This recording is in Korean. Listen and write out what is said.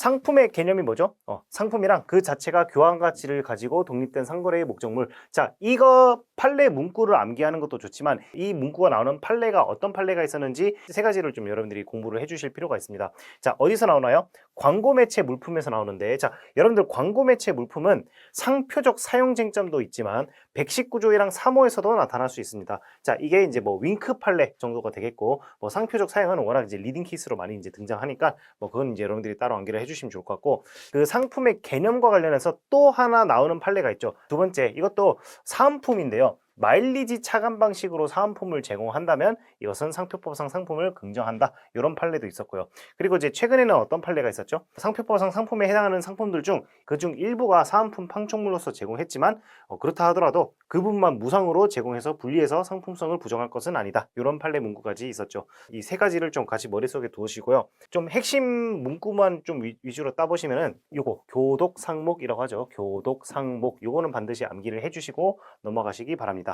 상품의 개념이 뭐죠? 어, 상품이랑 그 자체가 교환 가치를 가지고 독립된 상거래의 목적물. 자, 이거 판례 문구를 암기하는 것도 좋지만 이 문구가 나오는 판례가 어떤 판례가 있었는지 세 가지를 좀 여러분들이 공부를 해주실 필요가 있습니다. 자, 어디서 나오나요? 광고 매체 물품에서 나오는데, 자, 여러분들 광고 매체 물품은 상표적 사용 쟁점도 있지만 119조이랑 3호에서도 나타날 수 있습니다. 자, 이게 이제 뭐 윙크 판례 정도가 되겠고, 뭐 상표적 사용은 워낙 이제 리딩 케이스로 많이 이제 등장하니까, 뭐 그건 이제 여러분들이 따로 암기를 해주시면 좋을 것 같고, 그 상품의 개념과 관련해서 또 하나 나오는 판례가 있죠. 두 번째, 이것도 사은품인데요. 마일리지 차감 방식으로 사은품을 제공한다면 이것은 상표법상 상품을 긍정한다. 이런 판례도 있었고요. 그리고 이제 최근에는 어떤 판례가 있었죠? 상표법상 상품에 해당하는 상품들 중 그중 일부가 사은품 판촉물로서 제공했지만 어, 그렇다 하더라도 그 부분만 무상으로 제공해서 분리해서 상품성을 부정할 것은 아니다. 이런 판례 문구까지 있었죠. 이 세 가지를 좀 같이 머릿속에 두시고요. 좀 핵심 문구만 좀 위, 위주로 따보시면은 요거 교독 상목이라고 하죠. 교독 상목 요거는 반드시 암기를 해주시고 넘어가시기 바랍니다.